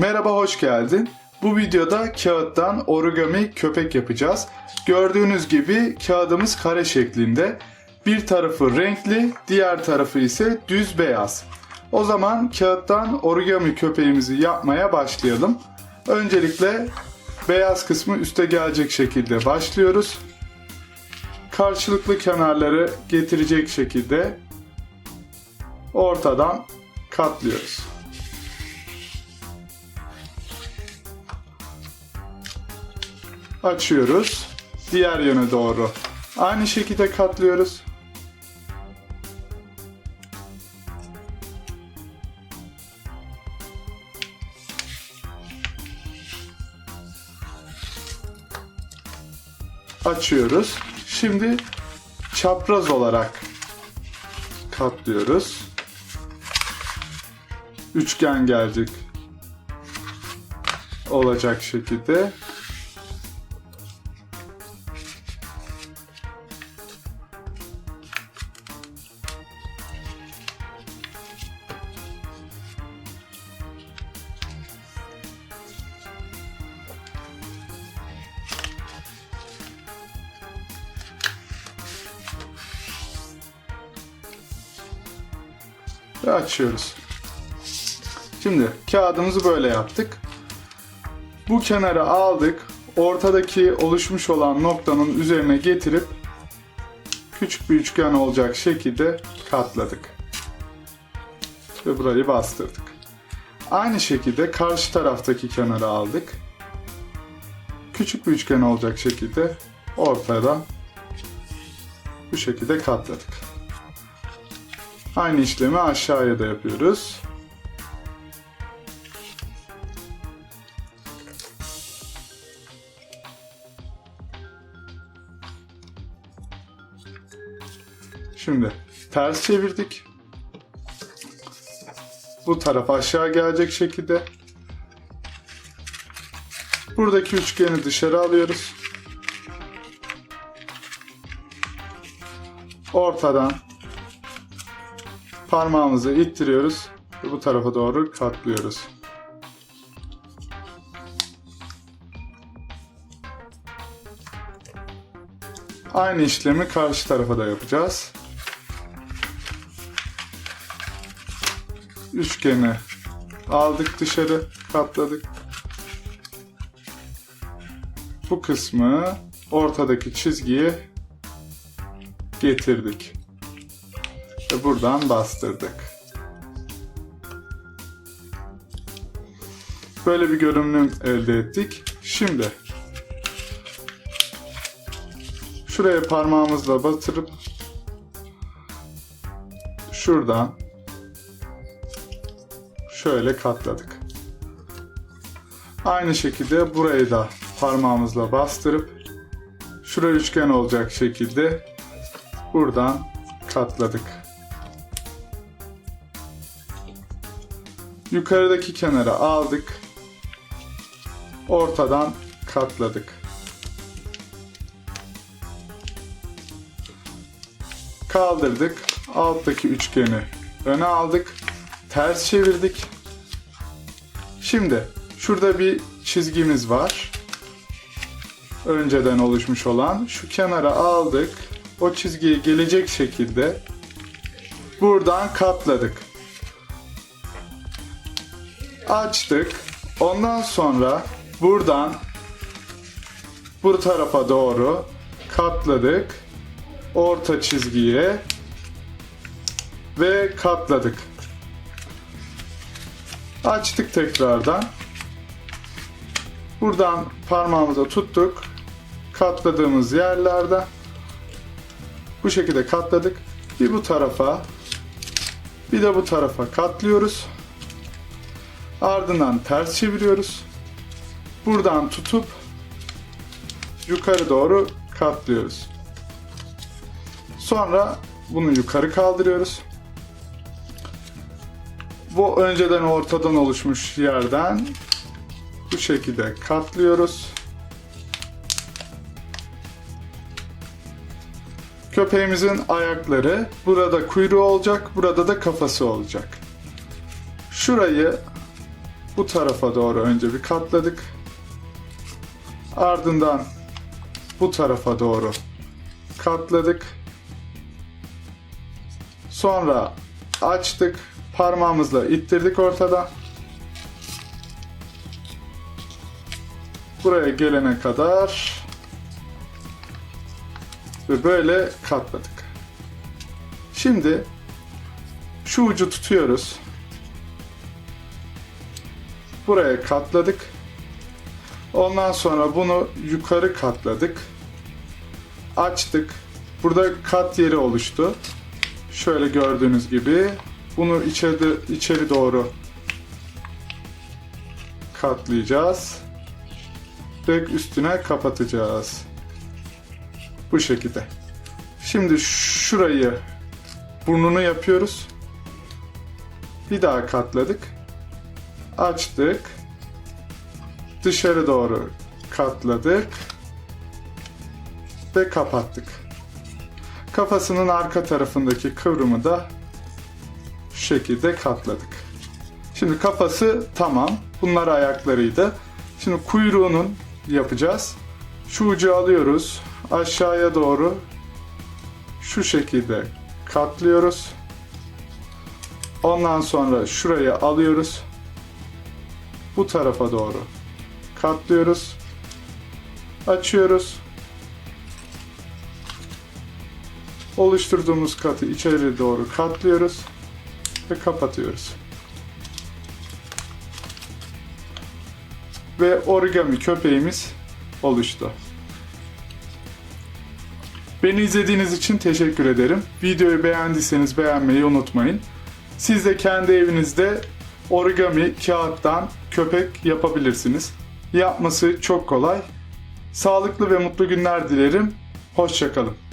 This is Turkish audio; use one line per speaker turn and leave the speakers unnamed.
Merhaba hoş geldin. Bu videoda kağıttan origami köpek yapacağız. Gördüğünüz gibi kağıdımız kare şeklinde. Bir tarafı renkli, diğer tarafı ise düz beyaz. O zaman kağıttan origami köpeğimizi yapmaya başlayalım. Öncelikle beyaz kısmı üste gelecek şekilde başlıyoruz. Karşılıklı kenarları getirecek şekilde ortadan katlıyoruz. Açıyoruz. Diğer yöne doğru. Aynı şekilde katlıyoruz. Açıyoruz. Şimdi çapraz olarak katlıyoruz. Üçgen gelecek olacak şekilde ve açıyoruz. Şimdi kağıdımızı böyle yaptık. Bu kenara aldık. Ortadaki oluşmuş olan noktanın üzerine getirip küçük bir üçgen olacak şekilde katladık. Ve burayı bastırdık. Aynı şekilde karşı taraftaki kenara aldık. Küçük bir üçgen olacak şekilde ortadan bu şekilde katladık. Aynı işlemi aşağıya da yapıyoruz. Şimdi ters çevirdik. Bu taraf aşağı gelecek şekilde. Buradaki üçgeni dışarı alıyoruz. Ortadan parmağımızı ittiriyoruz ve bu tarafa doğru katlıyoruz. Aynı işlemi karşı tarafa da yapacağız. Üçgeni aldık dışarı, katladık. Bu kısmı ortadaki çizgiye getirdik ve buradan bastırdık. Böyle bir görünüm elde ettik. Şimdi şuraya parmağımızla batırıp şuradan şöyle katladık. Aynı şekilde burayı da parmağımızla bastırıp şuraya üçgen olacak şekilde buradan katladık. Yukarıdaki kenara aldık. Ortadan katladık. Kaldırdık. Alttaki üçgeni öne aldık. Ters çevirdik. Şimdi şurada bir çizgimiz var. Önceden oluşmuş olan. Şu kenara aldık. O çizgiye gelecek şekilde buradan katladık açtık. Ondan sonra buradan bu tarafa doğru katladık. Orta çizgiye ve katladık. Açtık tekrardan. Buradan parmağımıza tuttuk. Katladığımız yerlerden bu şekilde katladık. Bir bu tarafa bir de bu tarafa katlıyoruz. Ardından ters çeviriyoruz. Buradan tutup yukarı doğru katlıyoruz. Sonra bunu yukarı kaldırıyoruz. Bu önceden ortadan oluşmuş yerden bu şekilde katlıyoruz. Köpeğimizin ayakları burada kuyruğu olacak, burada da kafası olacak. Şurayı bu tarafa doğru önce bir katladık. Ardından bu tarafa doğru katladık. Sonra açtık. Parmağımızla ittirdik ortada. Buraya gelene kadar ve böyle katladık. Şimdi şu ucu tutuyoruz. Buraya katladık. Ondan sonra bunu yukarı katladık. Açtık. Burada kat yeri oluştu. Şöyle gördüğünüz gibi bunu içeri, içeri doğru katlayacağız. Ve üstüne kapatacağız. Bu şekilde. Şimdi şurayı burnunu yapıyoruz. Bir daha katladık. Açtık. Dışarı doğru katladık. Ve kapattık. Kafasının arka tarafındaki kıvrımı da şu şekilde katladık. Şimdi kafası tamam. Bunlar ayaklarıydı. Şimdi kuyruğunun yapacağız. Şu ucu alıyoruz. Aşağıya doğru şu şekilde katlıyoruz. Ondan sonra şurayı alıyoruz. Bu tarafa doğru katlıyoruz. Açıyoruz. Oluşturduğumuz katı içeri doğru katlıyoruz ve kapatıyoruz. Ve origami köpeğimiz oluştu. Beni izlediğiniz için teşekkür ederim. Videoyu beğendiyseniz beğenmeyi unutmayın. Siz de kendi evinizde origami kağıttan köpek yapabilirsiniz. Yapması çok kolay. Sağlıklı ve mutlu günler dilerim. Hoşçakalın.